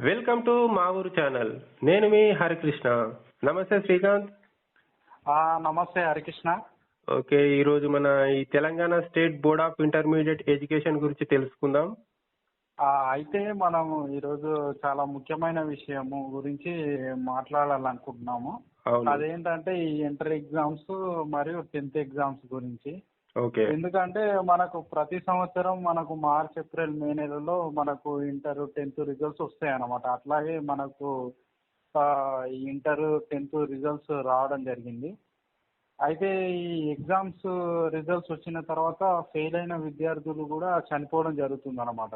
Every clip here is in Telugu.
వెల్కమ్ టు మా ఊరు ఛానల్. నేను మీ హరికృష్ణ. నమస్తే శ్రీకాంత్. ఆ, నమస్తే హరికృష్ణ. ఓకే ఈ రోజు మన ఈ Telangana state board of intermediate education గురించి తెలుసుకుందాం. అయితే మనం ఈరోజు చాలా ముఖ్యమైన విషయము గురించి మాట్లాడాలనుకుంటున్నాము. అదేంటంటే ఈ ఇంటర్ ఎగ్జామ్స్ మరియు టెన్త్ ఎగ్జామ్స్ గురించి. ఓకే. ఎందుకంటే మనకు ప్రతి సంవత్సరం మనకు మార్చ్ ఏప్రిల్ మే నెలలో మనకు ఇంటర్ టెన్త్ రిజల్ట్స్ వస్తాయి అన్నమాట అట్లాగే మనకు ఇంటర్ టెన్త్ రిజల్ట్స్ రావడం జరిగింది. అయితే ఈ ఎగ్జామ్స్ రిజల్ట్స్ వచ్చిన తర్వాత ఫెయిల్ అయిన విద్యార్థులు కూడా చనిపోవడం జరుగుతుంది అనమాట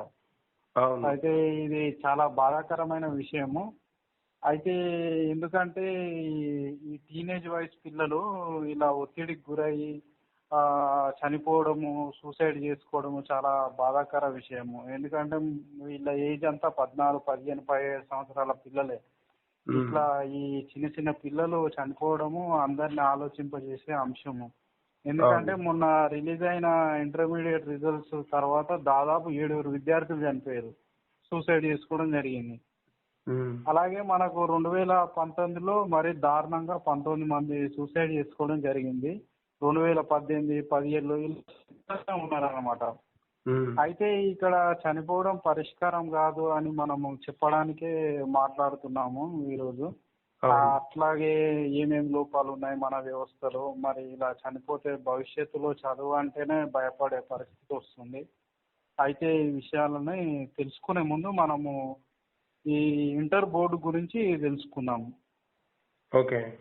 అయితే ఇది చాలా బాధాకరమైన విషయము. అయితే ఎందుకంటే ఈ- టీనేజ్ వయసు పిల్లలు ఇలా ఒత్తిడికి గురయ్యి చనిపోవడము సూసైడ్ చేసుకోవడము చాలా బాధాకర విషయము. ఎందుకంటే వీళ్ళ ఏజ్ అంతా పద్నాలుగు పదిహేను పదిహేడు సంవత్సరాల పిల్లలే. ఇట్లా ఈ చిన్న చిన్న పిల్లలు చనిపోవడము అందరిని ఆలోచింపజేసే అంశము. ఎందుకంటే మొన్న రిలీజ్ అయిన ఇంటర్మీడియట్ రిజల్ట్స్ తర్వాత దాదాపు ఏడుగురు విద్యార్థులు చనిపోయారు. సూసైడ్ చేసుకోవడం జరిగింది. అలాగే మనకు రెండు వేల పంతొమ్మిదిలో మరి దారుణంగా పంతొమ్మిది మంది సూసైడ్ చేసుకోవడం జరిగింది. రెండు వేల పద్దెనిమిది పదిహేడులో ఉన్నారన్నమాట. అయితే ఇక్కడ చనిపోవడం పరిష్కారం కాదు అని మనము చెప్పడానికే మాట్లాడుతున్నాము ఈరోజు. అట్లాగే ఏమేం లోపాలు ఉన్నాయి మన వ్యవస్థలో? మరి ఇలా చనిపోతే భవిష్యత్తులో చదువు అంటేనే భయపడే పరిస్థితి వస్తుంది. అయితే ఈ విషయాలని తెలుసుకునే ముందు మనము ఈ ఇంటర్ బోర్డు గురించి తెలుసుకుందాము. ఓకే.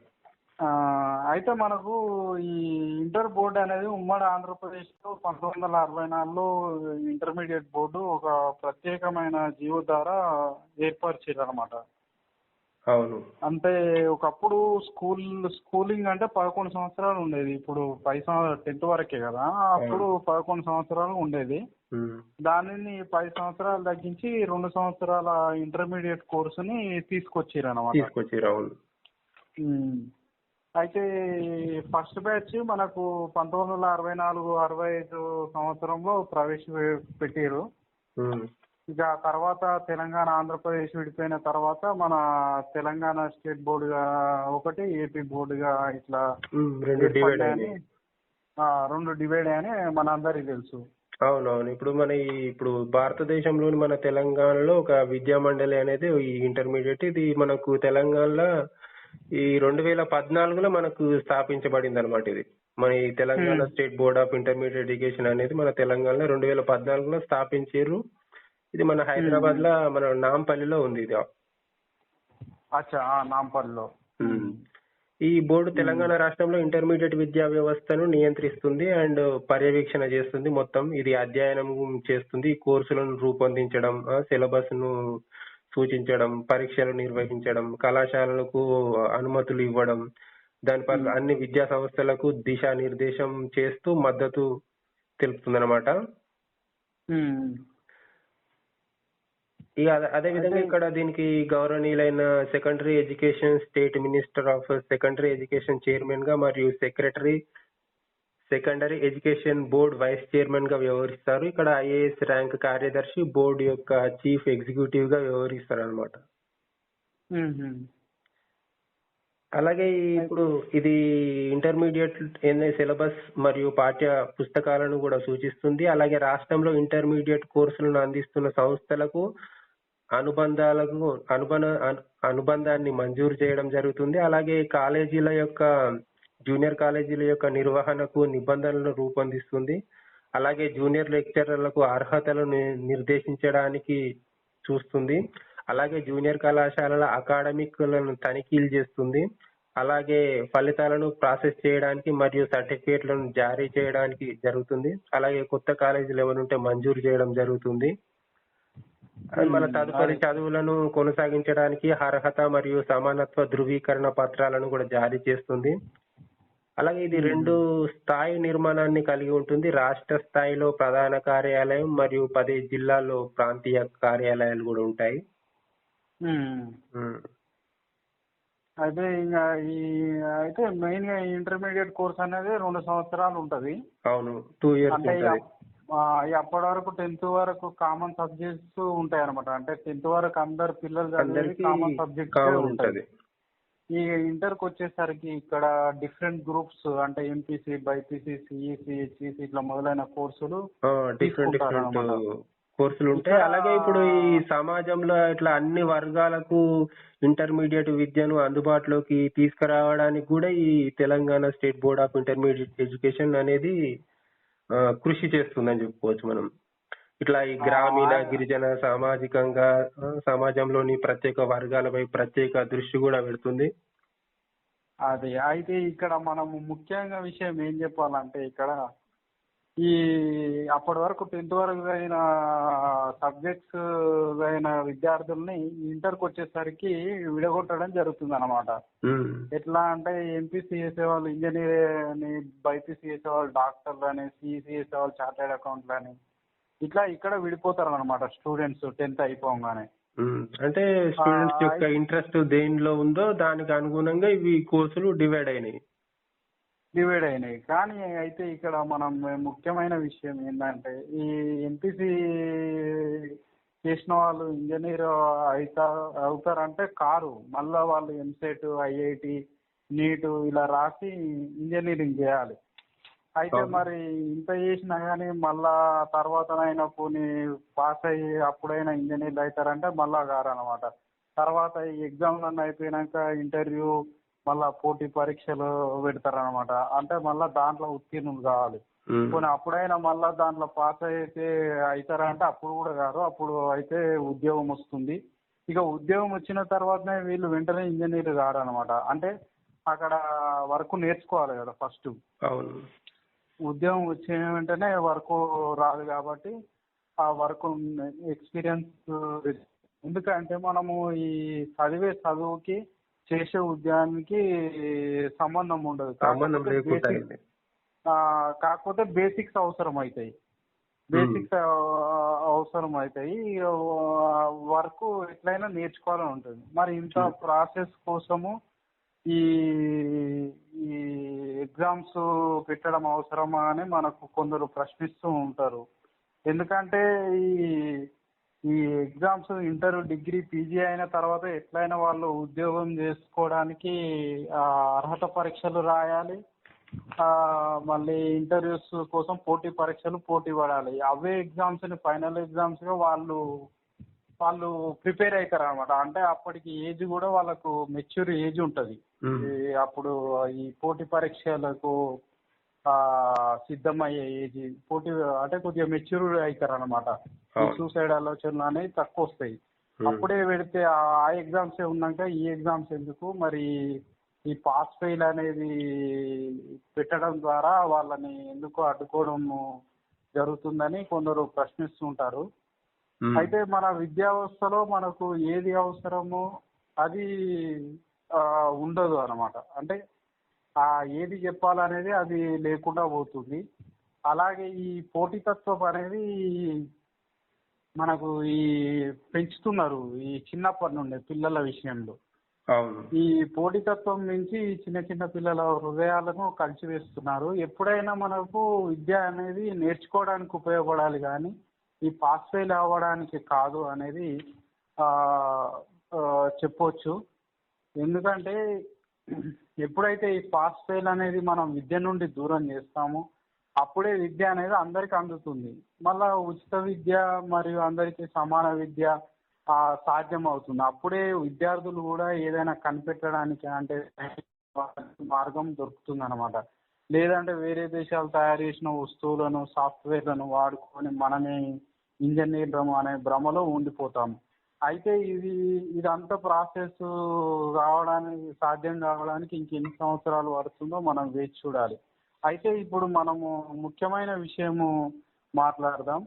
అయితే మనకు ఈ ఇంటర్ బోర్డు అనేది ఉమ్మడి ఆంధ్రప్రదేశ్లో పంతొమ్మిది వందల అరవై నాలుగులో ఇంటర్మీడియట్ బోర్డు ఒక ప్రత్యేకమైన జీవో ద్వారా ఏర్పరిచారు అనమాట అవును. అంటే ఒకప్పుడు స్కూల్ స్కూలింగ్ అంటే పదకొండు సంవత్సరాలు ఉండేది. ఇప్పుడు పది సంవత్సరాలు టెన్త్ వరకే కదా. అప్పుడు పదకొండు సంవత్సరాలు ఉండేది. దానిని పది సంవత్సరాలు తగ్గించి రెండు సంవత్సరాల ఇంటర్మీడియట్ కోర్సుని తీసుకొచ్చారు అవును. ఉమ్. అయితే ఫస్ట్ బ్యాచ్ మనకు పంతొమ్మిది వందల అరవై నాలుగు అరవై ఐదు సంవత్సరంలో ప్రవేశపెట్టారు. ఇక తర్వాత తెలంగాణ ఆంధ్రప్రదేశ్ విడిపోయిన తర్వాత మన తెలంగాణ స్టేట్ బోర్డుగా ఒకటి ఏపీ బోర్డుగా ఇట్లా. రెండు డివైడ్ ఆ, రెండు డివైడ్ అని మనందరికీ తెలుసు అవునవును ఇప్పుడు మన ఈ ఇప్పుడు భారతదేశంలోని మన తెలంగాణలో ఒక విద్యా మండలి అనేది ఈ ఇంటర్మీడియట్ ఇది మనకు తెలంగాణలో ఈ రెండు వేల పద్నాలుగులో మనకు స్థాపించబడింది అనమాట ఇది. మన ఈ Telangana. State board of intermediate education అనేది మన తెలంగాణలో రెండు వేల పద్నాలుగులో స్థాపించారు ఇది మన హైదరాబాద్లో మన నాంపల్లిలో ఉంది ఇది. అచ్చా నాంపల్లిలో. ఈ బోర్డు తెలంగాణ రాష్ట్రంలో ఇంటర్మీడియట్ విద్యా వ్యవస్థను నియంత్రిస్తుంది అండ్ పర్యవేక్షణ చేస్తుంది మొత్తం. ఇది అధ్యయనం చేస్తుంది. ఈ కోర్సులను రూపొందించడం సిలబస్ను సూచించడం పరీక్షలు నిర్వహించడం కళాశాలలకు అనుమతులు ఇవ్వడం దాని పట్ల అన్ని విద్యా సంస్థలకు దిశానిర్దేశం చేస్తూ మద్దతు తెలుపుతుందన్నమాట. ఇక అదే- అదే విధంగా ఇక్కడ దీనికి గౌరవనీయులైన secondary education state minister of secondary education చైర్మన్గా మరియు secretary secondary education board vice చైర్మన్గా వ్యవహరిస్తారు. ఇక్కడ ఐఏఎస్ ర్యాంక్ కార్యదర్శి బోర్డు యొక్క చీఫ్ ఎగ్జిక్యూటివ్గా వ్యవహరిస్తారు అనమాట. అలాగే ఇప్పుడు ఇది ఇంటర్మీడియట్ సిలబస్ మరియు పాఠ్య పుస్తకాలను కూడా సూచిస్తుంది. అలాగే రాష్ట్రంలో ఇంటర్మీడియట్ కోర్సులను అందిస్తున్న సంస్థలకు అనుబంధాలకు అనుబంధ అను- అనుబంధాన్ని మంజూరు చేయడం జరుగుతుంది. అలాగే కాలేజీల యొక్క జూనియర్ కాలేజీల యొక్క నిర్వహణకు నిబంధనలను రూపొందిస్తుంది. అలాగే జూనియర్ లెక్చరర్లకు అర్హతలను నిర్దేశించడానికి చూస్తుంది. అలాగే జూనియర్ కళాశాలల అకాడమిక్లను తనిఖీలు చేస్తుంది. అలాగే ఫలితాలను ప్రాసెస్ చేయడానికి మరియు సర్టిఫికేట్లను జారీ చేయడానికి జరుగుతుంది. అలాగే కొత్త కాలేజీలు ఉంటే మంజూరు చేయడం జరుగుతుంది. మన తదుపరి చదువులను కొనసాగించడానికి అర్హత మరియు సమానత్వ ధృవీకరణ పత్రాలను కూడా జారీ చేస్తుంది. అలాగే ఇది రెండు స్థాయి నిర్మాణాన్ని కలిగి ఉంటుంది. రాష్ట్ర స్థాయిలో ప్రధాన కార్యాలయం మరియు పది జిల్లాల్లో ప్రాంతీయ కార్యాలయాలు కూడా ఉంటాయి. అయితే ఇంకా ఈ అయితే మెయిన్గా ఇంటర్మీడియట్ కోర్స్ అనేది రెండు సంవత్సరాలు ఉంటది. అవును టూ ఇయర్స్ అప్పటి వరకు టెన్త్ వరకు కామన్ సబ్జెక్ట్స్ ఉంటాయి అనమాట అంటే టెన్త్ వరకు అందరు పిల్లలు కామన్ ఉంటాయి ఉంటది. ఈ ఇంటర్కి వచ్చేసరికి ఇక్కడ డిఫరెంట్ గ్రూప్స్ అంటే ఎంపీసీ బైపీసీ సిఈసి హెచ్ఈసి ఇట్లా మొదలైన కోర్సులు డిఫరెంట్ డిఫరెంట్. కోర్సులు ఉంటాయి అలాగే ఇప్పుడు ఈ సమాజంలో ఇట్లా అన్ని వర్గాలకు ఇంటర్మీడియట్ విద్యను అందుబాటులోకి తీసుకురావడానికి కూడా ఈ Telangana state board of intermediate education అనేది కృషి చేస్తుందని చెప్పుకోవచ్చు మనం ఇట్లా ఈ గ్రామీణ గిరిజన సామాజికంగా సమాజంలోని ప్రత్యేక వర్గాలపై ప్రత్యేక దృష్టి కూడా పెడుతుంది. అది అయితే ఇక్కడ మనము ముఖ్యంగా విషయం ఏం చెప్పాలంటే ఇక్కడ ఈ అప్పటి వరకు టెన్త్ వరకు అయిన సబ్జెక్ట్స్ అయిన విద్యార్థుల్ని ఇంటర్కి వచ్చేసరికి విడగొట్టడం జరుగుతుంది అనమాట ఎట్లా అంటే ఎంపీసీ చేసేవాళ్ళు ఇంజనీర్ అని బైపీసీ చేసేవాళ్ళు డాక్టర్లు అని సిఈసీ చేసేవాళ్ళు చార్టెడ్ అకౌంట్లు అని ఇట్లా ఇక్కడ విడిపోతారు అనమాట స్టూడెంట్స్ టెన్త్ అయిపోగానే. అంటే స్టూడెంట్స్ యొక్క ఇంట్రెస్ట్ దేనిలో ఉందో దానికి అనుగుణంగా ఇవి కోర్సులు డివైడ్ అయినాయి. డివైడ్ అయినాయి. కానీ అయితే ఇక్కడ మనం ముఖ్యమైన విషయం ఏంటంటే ఈ ఎంపీసీ చేసిన వాళ్ళు ఇంజనీర్ అవుతా అవుతారంటే కారు. మళ్ళా వాళ్ళు ఎంసెట్ ఐఐటి నీట్ ఇలా రాసి ఇంజనీరింగ్ చేయాలి. అయితే. మరి ఇంత చేసినా కానీ మళ్ళా తర్వాతనైనా పోనీ పాస్ అయ్యి అప్పుడైనా ఇంజనీర్లు అవుతారంటే మళ్ళా కారు అనమాట తర్వాత ఈ ఎగ్జామ్లన్నీ అయిపోయినాక ఇంటర్వ్యూ మళ్ళా పోటీ పరీక్షలు పెడతారనమాట. అంటే మళ్ళా దాంట్లో ఉత్తీర్ణులు కావాలి. పోనీ అప్పుడైనా మళ్ళా దాంట్లో పాస్ అయితే అవుతారా అంటే అప్పుడు కూడా కాదు. అప్పుడు అయితే ఉద్యోగం వస్తుంది. ఇక ఉద్యోగం వచ్చిన తర్వాతనే వీళ్ళు వెంటనే ఇంజనీర్ కారు అనమాట అంటే అక్కడ వర్క్ నేర్చుకోవాలి కదా ఫస్ట్. అవును. ఉద్యోగం వచ్చిన వెంటనే వర్క్ రాదు కాబట్టి ఆ వర్క్ ఎక్స్పీరియన్స్ ఎందుకంటే మనము ఈ చదివే చదువుకి చేసే ఉద్యోగానికి సంబంధం ఉండదు. సంబంధం కాకపోతే లేకుండా బేసిక్స్ అవసరం అవుతాయి బేసిక్స్ అవసరం అవుతాయి వర్క్ ఎట్లయినా నేర్చుకోవాలని ఉంటుంది. మరి ఇంత. ప్రాసెస్ కోసము ఈ ఈ ఎగ్జామ్స్ పెట్టడం అవసరమా అని మనకు కొందరు ప్రశ్నిస్తూ ఉంటారు. ఎందుకంటే ఈ ఈ ఎగ్జామ్స్ ఇంటర్ డిగ్రీ పీజీ అయిన తర్వాత ఎట్లయినా వాళ్ళు ఉద్యోగం చేసుకోవడానికి అర్హత పరీక్షలు రాయాలి. మళ్ళీ ఇంటర్వ్యూస్ కోసం పోటీ పరీక్షలు పోటీ పడాలి. అవే ఎగ్జామ్స్ని ఫైనల్ ఎగ్జామ్స్గా వాళ్ళు వాళ్ళు ప్రిపేర్ అవుతారు అనమాట అంటే అప్పటికి ఏజ్ కూడా వాళ్ళకు మెచ్యూర్ ఏజ్ ఉంటది అప్పుడు ఈ పోటీ పరీక్షలకు ఆ సిద్ధమయ్యే ఏజ్ పోటీ అంటే కొద్దిగా మెచ్యూర్ అవుతారు అనమాట. సూసైడ్ ఆలోచనలు అనేవి తక్కువ వస్తాయి. అప్పుడే పెడితే ఆ ఎగ్జామ్స్ ఉన్నాక ఈ ఎగ్జామ్స్ ఎందుకు మరి ఈ పాస్ ఫెయిల్ అనేది పెట్టడం ద్వారా వాళ్ళని ఎందుకు అడ్డుకోవడం జరుగుతుందని కొందరు ప్రశ్నిస్తుంటారు. అయితే మన విద్యా వ్యవస్థలో మనకు ఏది అవసరమో అది ఉండదు అన్నమాట. అంటే ఆ ఏది చెప్పాలనేది అది లేకుండా పోతుంది. అలాగే ఈ పోటీతత్వం అనేది మనకు ఈ పెంచుతున్నారు ఈ చిన్నప్పటి నుండి పిల్లల విషయంలో. ఈ పోటీతత్వం నుంచి చిన్న చిన్న పిల్లల హృదయాలను కలిసివేస్తున్నారు. ఎప్పుడైనా మనకు విద్య అనేది నేర్చుకోవడానికి ఉపయోగపడాలి కానీ ఈ పాస్ ఫెయిల్ అవ్వడానికి కాదు అనేది చెప్పవచ్చు చెప్పొచ్చు. ఎందుకంటే ఎప్పుడైతే ఈ పాస్ ఫెయిల్ అనేది మనం విద్య నుండి దూరం చేస్తామో అప్పుడే విద్య అనేది అందరికి అందుతుంది. మళ్ళా ఉచిత విద్య మరియు అందరికీ సమాన విద్య సాధ్యం అవుతుంది అప్పుడే విద్యార్థులు కూడా ఏదైనా కనిపెట్టడానికి అంటే మార్గం దొరుకుతుంది అనమాట లేదంటే వేరే దేశాలు తయారు చేసిన వస్తువులను సాఫ్ట్వేర్లను వాడుకొని మనమే ఇంజనీర్ అనే భ్రమలో ఉండిపోతాము అయితే ఇది ఇదంతా ప్రాసెస్ కావడానికి సాధ్యం కావడానికి ఇంకెన్ని సంవత్సరాలు పడుతుందో మనం వేచి చూడాలి. అయితే ఇప్పుడు మనము ముఖ్యమైన విషయము మాట్లాడదాం.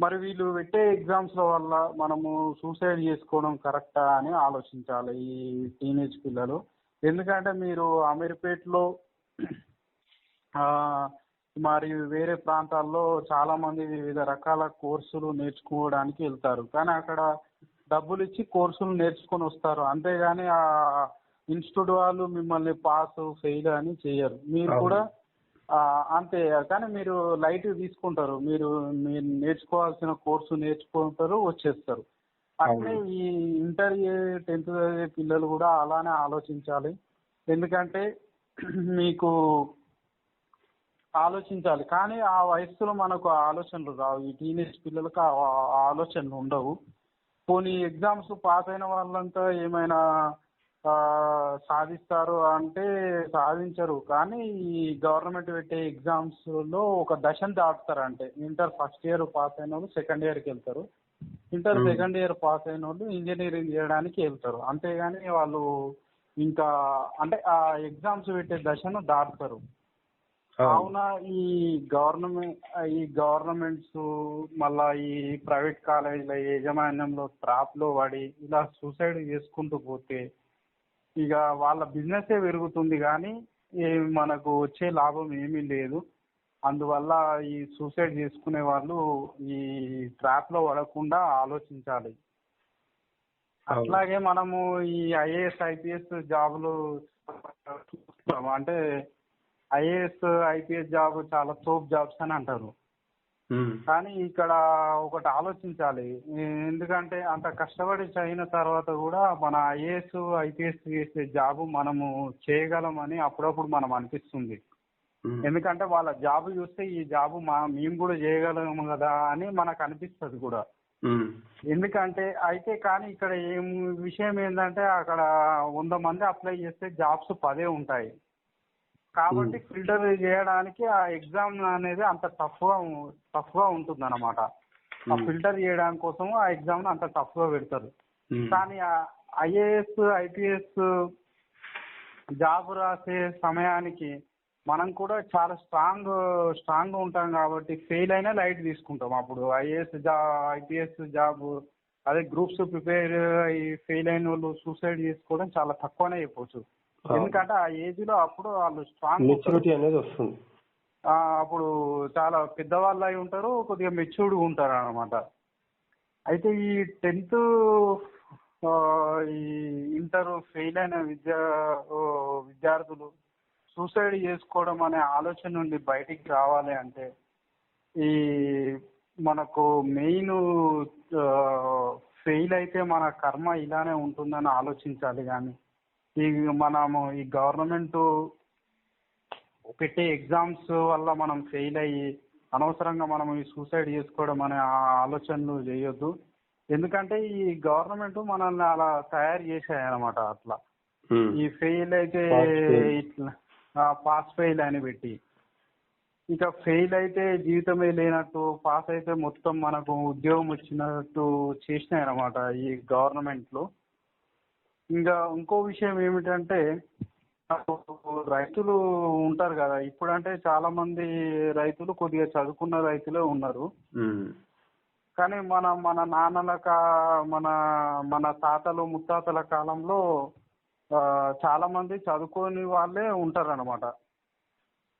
మరి వీళ్ళు పెట్టే ఎగ్జామ్స్ వల్ల మనము సూసైడ్ చేసుకోవడం కరెక్టా అని ఆలోచించాలి ఈ టీనేజ్ పిల్లలు. ఎందుకంటే మీరు అమీర్పేట్లో ఆ, మరియు వేరే ప్రాంతాల్లో చాలా మంది వివిధ రకాల కోర్సులు నేర్చుకోవడానికి వెళ్తారు. కానీ అక్కడ డబ్బులు ఇచ్చి కోర్సులు నేర్చుకొని వస్తారు. అంతేగాని ఆ ఇన్స్టిట్యూట్ వాళ్ళు మిమ్మల్ని పాస్ ఫెయిల్ అని చేయరు. మీరు. కూడా అంతే. కానీ మీరు లైట్ తీసుకుంటారు. మీరు మీరు నేర్చుకోవాల్సిన కోర్సు నేర్చుకుంటారు వచ్చేస్తారు. అట్లే అవును. ఈ ఇంటర్ టెన్త్ చదివే పిల్లలు కూడా అలానే ఆలోచించాలి. ఎందుకంటే మీకు ఆలోచించాలి. కానీ ఆ వయస్సులో మనకు ఆ ఆలోచనలు రావు. ఈ టీనేజ్ పిల్లలకు ఆ ఆలోచనలు ఉండవు. పోనీ ఎగ్జామ్స్ పాస్ అయిన వాళ్ళంతా ఏమైనా సాధిస్తారు అంటే సాధించరు. కానీ ఈ గవర్నమెంట్ పెట్టే ఎగ్జామ్స్లో ఒక దశను దాటుతారు అంటే ఇంటర్ ఫస్ట్ ఇయర్ పాస్ అయిన వాళ్ళు సెకండ్ ఇయర్కి వెళ్తారు. ఇంటర్. సెకండ్ ఇయర్ పాస్ అయిన వాళ్ళు ఇంజనీరింగ్ చేయడానికి వెళ్తారు. అంతేగాని వాళ్ళు ఇంకా అంటే ఆ ఎగ్జామ్స్ పెట్టే దశను దాటుతారు. కావున ఈ గవర్నమెంట్ ఈ గవర్నమెంట్స్ మళ్ళా ఈ ప్రైవేట్ కాలేజీల యాజమాన్యంలో ట్రాప్లో పడి ఇలా సూసైడ్ చేసుకుంటూ పోతే ఇక వాళ్ళ బిజినెస్ పెరుగుతుంది కానీ మనకు వచ్చే లాభం ఏమీ లేదు. అందువల్ల ఈ సూసైడ్ చేసుకునే వాళ్ళు ఈ ట్రాప్లో పడకుండా ఆలోచించాలి. అట్లాగే మనము ఈ ఐఏఎస్ ఐపీఎస్ జాబులు అంటే ఐఏఎస్ ఐపీఎస్ జాబ్ చాలా తోపు జాబ్స్ అని అంటారు. కానీ ఇక్కడ ఒకటి ఆలోచించాలి ఎందుకంటే అంత కష్టపడి చదివిన తర్వాత కూడా మన ఐఏఎస్ ఐపీఎస్ చేసే జాబ్ మనము చేయగలమని అప్పుడప్పుడు మనం అనిపిస్తుంది. ఎందుకంటే వాళ్ళ జాబ్ చూస్తే ఈ జాబ్ మా మేము కూడా చేయగలము కదా అని మనకు అనిపిస్తుంది కూడా. ఎందుకంటే అయితే కానీ ఇక్కడ ఏం విషయం ఏంటంటే అక్కడ వంద మంది అప్లై చేస్తే జాబ్స్ పదే ఉంటాయి కాబట్టి. ఫిల్టర్ చేయడానికి ఆ ఎగ్జామ్ అనేది అంత టఫ్గా టఫ్గా ఉంటుంది అనమాట ఆ. ఫిల్టర్ చేయడానికి కోసం ఆ ఎగ్జామ్ అంత టఫ్గా పెడతారు. కానీ ఐఏఎస్ ఐపీఎస్ జాబ్ రాసే సమయానికి మనం కూడా చాలా స్ట్రాంగ్ స్ట్రాంగ్ ఉంటాం కాబట్టి ఫెయిల్ అయినా లైట్ తీసుకుంటాం అప్పుడు ఐఏఎస్ జా ఐపీఎస్ జాబ్ అదే గ్రూప్స్ ప్రిపేర్ అయ్యి ఫెయిల్ అయిన వాళ్ళు సూసైడ్ చేసుకోవడం చాలా తక్కువనే చెప్పొచ్చు అవును. ఎందుకంటే ఆ ఏజ్లో అప్పుడు వాళ్ళు స్ట్రాంగ్ మెచ్యూరిటీ అనేది వస్తుంది. అప్పుడు చాలా పెద్దవాళ్ళు అయి ఉంటారు కొద్దిగా మెచ్యూర్డ్ ఉంటారు అనమాట అయితే ఈ టెన్త్ ఈ ఇంటర్ ఫెయిల్ అయిన విద్యా విద్యార్థులు సూసైడ్ చేసుకోవడం అనే ఆలోచన నుండి బయటికి రావాలి అంటే ఈ మనకు మెయిన్ ఫెయిల్ అయితే మన కర్మ ఇలానే ఉంటుందని ఆలోచించాలి కానీ ఈ మనము ఈ గవర్నమెంట్ పెట్టే ఎగ్జామ్స్ వల్ల మనం ఫెయిల్ అయ్యి అనవసరంగా మనం ఈ సూసైడ్ చేసుకోవడం అనే ఆలోచనలు చేయొద్దు ఎందుకంటే ఈ గవర్నమెంట్ మనల్ని అలా తయారు చేశాయి అనమాట అట్లా. ఈ ఫెయిల్ అయితే. ఇట్లా పాస్ ఫెయిల్ అని పెట్టి ఇక ఫెయిల్ అయితే జీవితమే లేనట్టు పాస్ అయితే మొత్తం మనకు ఉద్యోగం వచ్చినట్టు చేసినాయి అనమాట ఈ గవర్నమెంట్లో ఇంకా ఇంకో విషయం ఏమిటంటే రైతులు ఉంటారు కదా ఇప్పుడంటే చాలా మంది రైతులు కొద్దిగా చదువుకున్న రైతులే ఉన్నారు. కానీ మన మన నాన్నల కా- మన మన తాతలు ముత్తాతల కాలంలో చాలా మంది చదువుకోని వాళ్ళే ఉంటారు అనమాట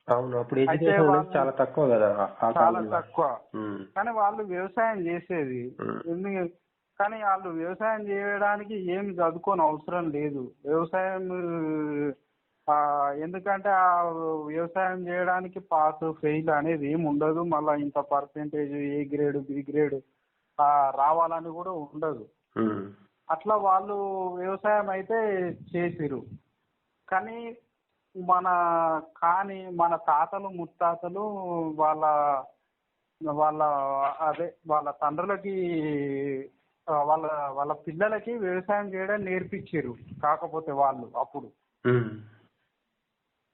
అవును అప్పుడు చాలా తక్కువ కదా చాలా. తక్కువ. కానీ వాళ్ళు వ్యవసాయం చేసేది కానీ వాళ్ళు వ్యవసాయం చేయడానికి ఏం చదువుకోని అవసరం లేదు. వ్యవసాయం ఎందుకంటే ఆ వ్యవసాయం చేయడానికి పాస్ ఫెయిల్ అనేది ఏమి ఉండదు. మళ్ళీ ఇంత percentage A grade B grade రావాలని కూడా ఉండదు. అట్లా వాళ్ళు వ్యవసాయం అయితే చేసిరు కానీ మన కానీ మన తాతలు ముత్తాతలు వాళ్ళ వాళ్ళ అదే వాళ్ళ తండ్రులకి వాళ్ళ వాళ్ళ పిల్లలకి వ్యవసాయం చేయడం నేర్పించారు. కాకపోతే వాళ్ళు అప్పుడు.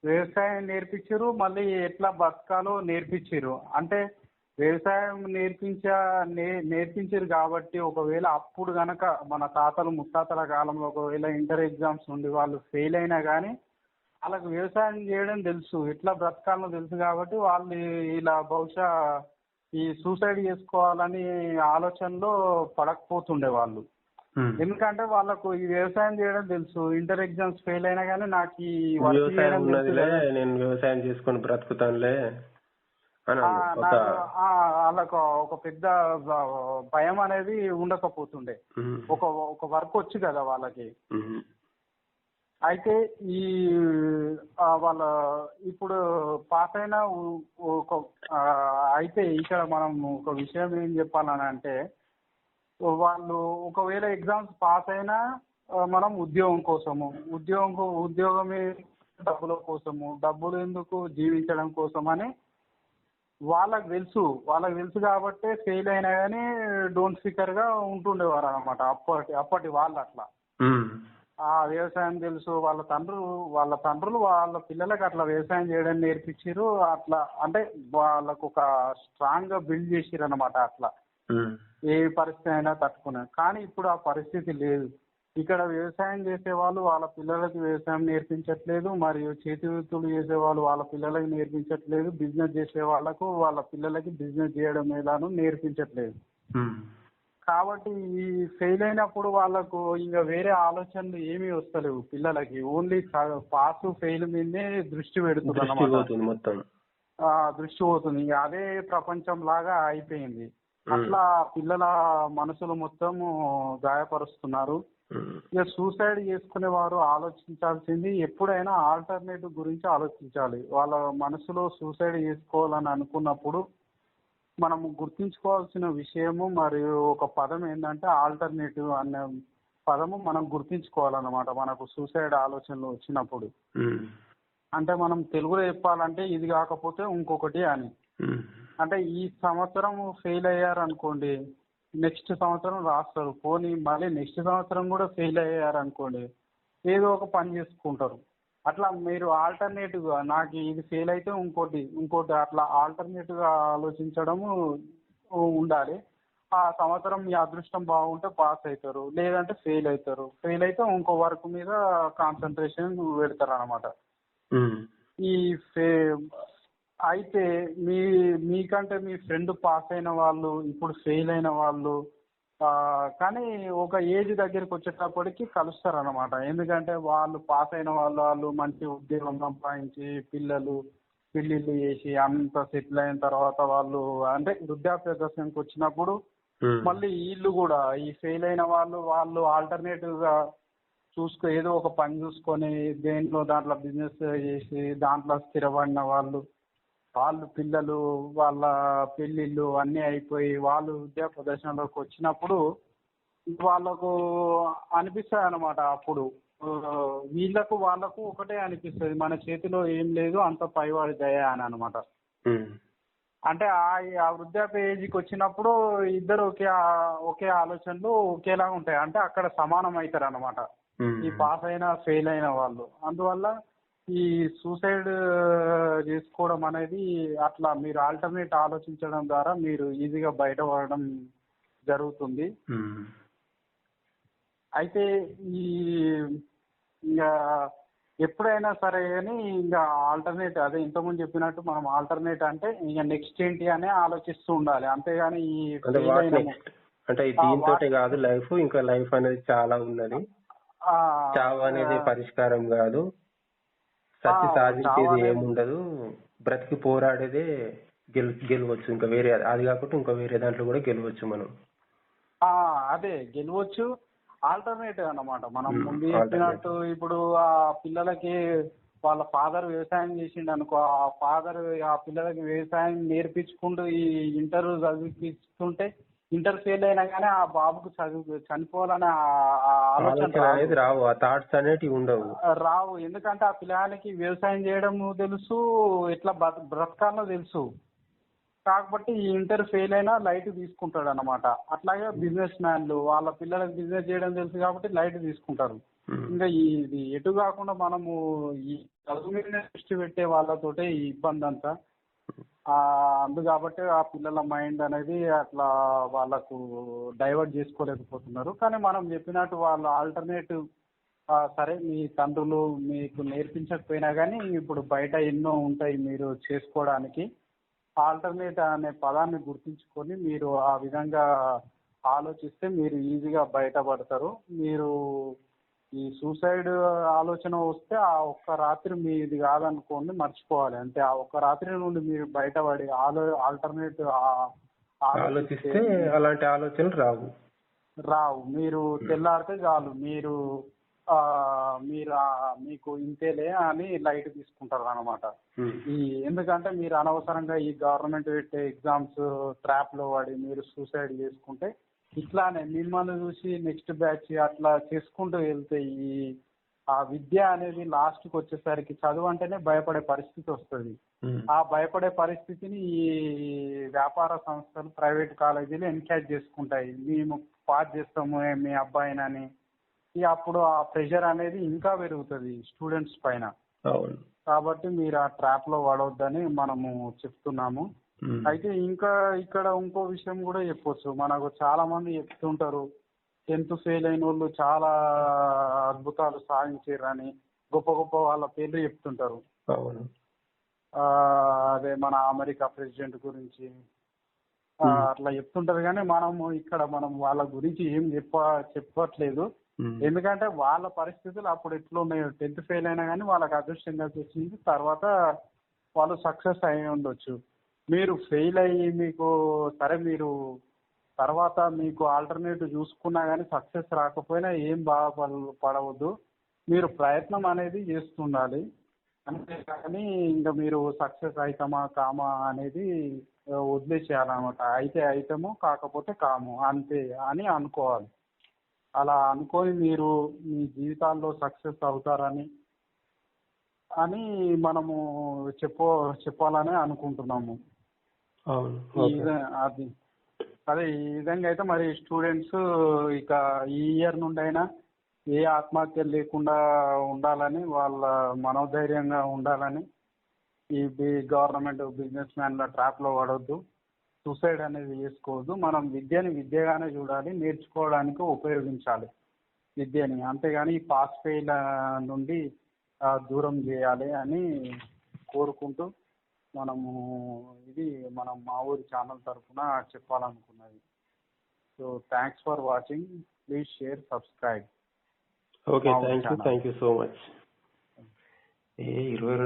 వ్యవసాయం నేర్పించారు మళ్ళీ ఎట్లా బతకాలో నేర్పించారు. అంటే వ్యవసాయం నేర్పించా నే- నేర్పించారు కాబట్టి ఒకవేళ అప్పుడు గనక మన తాతలు ముత్తాతల కాలంలో ఒకవేళ ఇంటర్ ఎగ్జామ్స్ ఉండి వాళ్ళు ఫెయిల్ అయినా కానీ వాళ్ళకి వ్యవసాయం చేయడం తెలుసు. ఎట్లా బ్రతకాలో తెలుసు కాబట్టి వాళ్ళు ఇలా బహుశా ఈ సూసైడ్ చేసుకోవాలని ఆలోచనలో పడకపోతుండే వాళ్ళు. ఎందుకంటే వాళ్ళకు ఈ వ్యవసాయం చేయడం తెలుసు ఇంటర్ ఎగ్జామ్స్ ఫెయిల్ అయినా కానీ నాకు ఈ వ్యవసాయం ఉన్నదిలే. నేను వ్యవసాయం చేసుకొని బ్రతుకుతానులే వాళ్ళకు ఒక పెద్ద భయం అనేది ఉండకపోతుండే. ఒక ఒక వర్క్ వచ్చు కదా వాళ్ళకి. అయితే ఈ వాళ్ళ ఇప్పుడు పాస్ అయిన ఒక అయితే ఇక్కడ మనం ఒక విషయం ఏం చెప్పాలని అంటే వాళ్ళు ఒకవేళ ఎగ్జామ్స్ పాస్ అయినా మనం ఉద్యోగం కోసము ఉద్యోగం ఉద్యోగమే డబ్బుల కోసము డబ్బులు ఎందుకు జీవించడం కోసం అని వాళ్ళకి తెలుసు వాళ్ళకి తెలుసు కాబట్టే ఫెయిల్ అయినా కానీ డోంట్ స్పీకర్గా ఉంటుండేవారు అనమాట అప్పటి అప్పటి వాళ్ళు అట్లా వ్యవసాయం తెలుసు. వాళ్ళ తండ్రులు వాళ్ళ తండ్రులు వాళ్ళ పిల్లలకి అట్లా వ్యవసాయం చేయడం నేర్పించారు అట్లా అంటే వాళ్ళకు ఒక స్ట్రాంగ్గా బిల్డ్ చేసిరు అనమాట అట్లా ఏ పరిస్థితి అయినా తట్టుకునే. కానీ ఇప్పుడు ఆ పరిస్థితి లేదు. ఇక్కడ వ్యవసాయం చేసే వాళ్ళు వాళ్ళ పిల్లలకి వ్యవసాయం నేర్పించట్లేదు. మరియు చేతి వృత్తులు చేసే వాళ్ళు వాళ్ళ పిల్లలకి నేర్పించట్లేదు. బిజినెస్ చేసే వాళ్ళకు వాళ్ళ పిల్లలకి బిజినెస్ చేయడం ఎలానో నేర్పించట్లేదు. కాబట్టి ఈ ఫెయిల్ అయినప్పుడు వాళ్ళకు ఇంకా వేరే ఆలోచనలు ఏమీ వస్తలేవు పిల్లలకి. ఓన్లీ పాస్ ఫెయిల్ మీదే దృష్టి పెడుతుంది దృష్టి అన్నమాట. పోతుంది మొత్తం. ఆ, దృష్టి పోతుంది. ఇంకా అదే ప్రపంచం లాగా అయిపోయింది. అట్లా పిల్లల మనసులు మొత్తము గాయపరుస్తున్నారు. ఇక సూసైడ్ చేసుకునే వారు ఆలోచించాల్సింది ఎప్పుడైనా ఆల్టర్నేటివ్ గురించి ఆలోచించాలి. వాళ్ళ మనసులో సూసైడ్ చేసుకోవాలని అనుకున్నప్పుడు మనం గుర్తించుకోవాల్సిన విషయము మరియు ఒక పదం ఏంటంటే ఆల్టర్నేటివ్ అనే పదము మనం గుర్తించుకోవాలన్నమాట. మనకు సూసైడ్ ఆలోచనలు వచ్చినప్పుడు. అంటే మనం తెలుగులో చెప్పాలంటే ఇది కాకపోతే ఇంకొకటి అని. అంటే ఈ సంవత్సరం ఫెయిల్ అయ్యారు అనుకోండి నెక్స్ట్ సంవత్సరం రాస్తారు. పోనీ మళ్ళీ నెక్స్ట్ సంవత్సరం కూడా ఫెయిల్ అయ్యారు అనుకోండి ఏదో ఒక పని చేసుకుంటారు. అట్లా మీరు ఆల్టర్నేటివ్గా నాకు ఇది ఫెయిల్ అయితే ఇంకోటి ఇంకోటి అట్లా ఆల్టర్నేటివ్గా ఆలోచించడము ఉండాలి. ఆ సంవత్సరం మీ అదృష్టం బాగుంటే పాస్ అవుతారు లేదంటే ఫెయిల్ అవుతారు ఫెయిల్ అయితే ఇంకో వర్క్ మీద కాన్సన్ట్రేషన్ పెడతారు అనమాట ఈ ఫే అయితే మీ మీకంటే మీ ఫ్రెండ్ పాస్ అయిన వాళ్ళు ఇప్పుడు ఫెయిల్ అయిన వాళ్ళు కానీ ఒక ఏజ్ దగ్గరికి వచ్చేటప్పటికి కలుస్తారు అనమాట ఎందుకంటే వాళ్ళు పాస్ అయిన వాళ్ళు వాళ్ళు మంచి ఉద్యోగం సంపాదించి పిల్లలు పెళ్ళిళ్ళు చేసి అంత సెటిల్ అయిన తర్వాత వాళ్ళు అంటే వృద్ధాప్య దశకు వచ్చినప్పుడు మళ్ళీ వీళ్ళు కూడా ఈ ఫెయిల్ అయిన వాళ్ళు వాళ్ళు ఆల్టర్నేటివ్గా చూసుకో ఏదో ఒక పని చూసుకొని దేంట్లో దాంట్లో బిజినెస్ చేసి దాంట్లో స్థిరపడిన వాళ్ళు వాళ్ళు పిల్లలు వాళ్ళ పెళ్ళిళ్ళు అన్నీ అయిపోయి వాళ్ళు విద్యా ప్రదర్శనలోకి వచ్చినప్పుడు వాళ్ళకు అనిపిస్తుంది అనమాట అప్పుడు వీళ్ళకు వాళ్ళకు ఒకటే అనిపిస్తుంది. మన చేతిలో ఏం లేదు అంత పైవాడి దయ అని అనమాట అంటే ఆ ఆ వృద్ధాప్య ఏజ్కి వచ్చినప్పుడు ఇద్దరు ఒకే ఒకే ఆలోచనలు ఒకేలా ఉంటాయి. అంటే అక్కడ సమానం అవుతారు అనమాట ఈ పాస్ అయిన ఫెయిల్ అయిన వాళ్ళు. అందువల్ల ఈ సూసైడ్ చేసుకోవడం అనేది అట్లా మీరు ఆల్టర్నేట్ ఆలోచించడం ద్వారా మీరు ఈజీగా బయటపడడం జరుగుతుంది. అయితే ఈ ఇంకా ఎప్పుడైనా సరే కానీ ఇంకా ఆల్టర్నేట్ అదే ఇంతకుముందు చెప్పినట్టు మనం ఆల్టర్నేట్ అంటే ఇంకా నెక్స్ట్ ఏంటి అని ఆలోచిస్తూ ఉండాలి. అంతేగాని ఈ అంటే what- కాదు లైఫ్ ఇంకా లైఫ్ అనేది చాలా ఉన్నది చావు అనేది పరిష్కారం కాదు. సత్య సాధించేది ఏముండదు. బ్రతికి పోరాడేదే గెలు గెలవచ్చు. ఇంకా వేరే అది కాకుండా ఇంకా వేరే దాంట్లో కూడా గెలవచ్చు మనం. ఆ, అదే గెలవచ్చు. ఆల్టర్నేటివ్ అన్నమాట. మనం ముందు. చెప్పినట్టు ఇప్పుడు ఆ పిల్లలకి వాళ్ళ ఫాదర్ వ్యవసాయం చేసిండు అనుకో ఆ ఫాదర్ ఆ పిల్లలకి వ్యవసాయం నేర్పించుకుంటూ ఈ ఇంటర్ చదివిస్తుంటే ఇంటర్ ఫెయిల్ అయినా కానీ ఆ బాబుకు చదువు చనిపోవాలనే ఆలోచన. అనేది రావు. ఆ థాట్స్ అనేటివి ఉండవు. రావు. ఎందుకంటే ఆ పిల్లలకి వ్యవసాయం చేయడం తెలుసు బ్రత బ్రతకాలో తెలుసు. కాబట్టి ఈ ఇంటర్ ఫెయిల్ అయినా లైట్ తీసుకుంటాడు అనమాట అట్లాగే బిజినెస్ మ్యాన్లు వాళ్ళ పిల్లలకు బిజినెస్ చేయడం తెలుసు కాబట్టి లైట్ తీసుకుంటారు. ఇంకా ఇది ఎటు కాకుండా మనము ఈ చదువు మీద దృష్టి పెట్టే వాళ్ళతోటే ఈ ఇబ్బంది అంతా అందు కాబట్టి ఆ పిల్లల మైండ్ అనేది అట్లా వాళ్ళకు డైవర్ట్ చేసుకోలేకపోతున్నారు. కానీ మనం చెప్పినట్టు వాళ్ళు ఆల్టర్నేటివ్ సరే మీ తండ్రులు మీకు నేర్పించకపోయినా కానీ ఇప్పుడు బయట ఎన్నో ఉంటాయి మీరు చేసుకోవడానికి. ఆల్టర్నేట్ అనే పదాన్ని గుర్తుంచుకొని మీరు ఆ విధంగా ఆలోచిస్తే మీరు ఈజీగా బయటపడతారు. మీరు ఈ సూసైడ్ ఆలోచన వస్తే ఆ ఒక్క రాత్రి మీది కాదనుకోండి మర్చిపోవాలి. అంటే ఆ ఒక్క రాత్రి నుండి మీరు బయటపడి ఆలో ఆల్టర్నేట్ ఆలోచిస్తే అలాంటి ఆలోచనలు రావు. రావు. మీరు తెల్లారితే చాలు. మీరు ఆ, మీరు మీకు ఇంతేలే అని లైట్ తీసుకుంటారు అనమాట ఈ ఎందుకంటే మీరు అనవసరంగా ఈ గవర్నమెంట్ పెట్టే ఎగ్జామ్స్ ట్రాప్లో పడి మీరు సూసైడ్ చేసుకుంటే ఇట్లానే మిమ్మల్ని చూసి నెక్స్ట్ బ్యాచ్ అట్లా చేసుకుంటూ వెళ్తే ఈ ఆ విద్య అనేది లాస్ట్కి వచ్చేసరికి చదువు అంటేనే భయపడే పరిస్థితి వస్తుంది. ఆ భయపడే పరిస్థితిని ఈ వ్యాపార సంస్థలు ప్రైవేట్ కాలేజీలు ఎన్కరేజ్ చేసుకుంటాయి. మేము పాస్ చేస్తాము మీ అబ్బాయినని. అప్పుడు ఆ ప్రెషర్ అనేది ఇంకా పెరుగుతుంది స్టూడెంట్స్ పైన. కాబట్టి మీరు ఆ ట్రాప్లో పడవద్దని మనము చెప్తున్నాము. అయితే ఇంకా ఇక్కడ ఇంకో విషయం కూడా చెప్పొచ్చు. మనకు చాలా మంది చెప్తుంటారు టెన్త్ ఫెయిల్ అయిన వాళ్ళు చాలా అద్భుతాలు సాధించారని గొప్ప గొప్ప వాళ్ళ పేర్లు చెప్తుంటారు. అదే మన అమెరికా ప్రెసిడెంట్ గురించి. అట్లా చెప్తుంటారు కానీ మనము ఇక్కడ మనం వాళ్ళ గురించి ఏం చెప్ప చెప్పట్లేదు. ఎందుకంటే వాళ్ళ పరిస్థితులు అప్పుడు ఎట్లున్నాయో. టెన్త్ ఫెయిల్ అయినా కానీ వాళ్ళకి అదృష్టం కలిసి వచ్చింది. తర్వాత వాళ్ళు సక్సెస్ అయి ఉండొచ్చు. మీరు ఫెయిల్ అయ్యి మీకు సరే మీరు తర్వాత మీకు ఆల్టర్నేటివ్ చూసుకున్నా కానీ సక్సెస్ రాకపోయినా ఏం బాధ పడవద్దు. మీరు ప్రయత్నం అనేది చేస్తుండాలి. అంతేకాని ఇంకా మీరు సక్సెస్ అవుతామా కామా అనేది వదిలేసేయాలన్నమాట. అయితే అవుతామో కాకపోతే కాము అంతే అని అనుకోవాలి. అలా అనుకొని మీరు మీ జీవితాల్లో సక్సెస్ అవుతారని అని మనము చెప్పు చెప్పాలని అనుకుంటున్నాము. అవును. అది అదే ఈ విధంగా అయితే మరి స్టూడెంట్స్ ఇక ఈ ఇయర్ నుండి అయినా ఏ ఆత్మహత్యలు లేకుండా ఉండాలని వాళ్ళ మనోధైర్యంగా ఉండాలని ఈ గవర్నమెంట్ బిజినెస్ మ్యాన్ల ట్రాప్లో పడవద్దు సూసైడ్ అనేది చేసుకోవద్దు మనం విద్యని విద్యగానే చూడాలి నేర్చుకోవడానికి ఉపయోగించాలి విద్యని. అంతేగాని పాస్ ఫెయిల్ నుండి దూరం చేయాలి అని కోరుకుంటూ మనము ఇది మనం మా ఊరి ఛానల్ తరఫున చెప్పాలనుకున్నది. So thanks for watching please share subscribe okay thank you thank you so much ఏ ఇరవై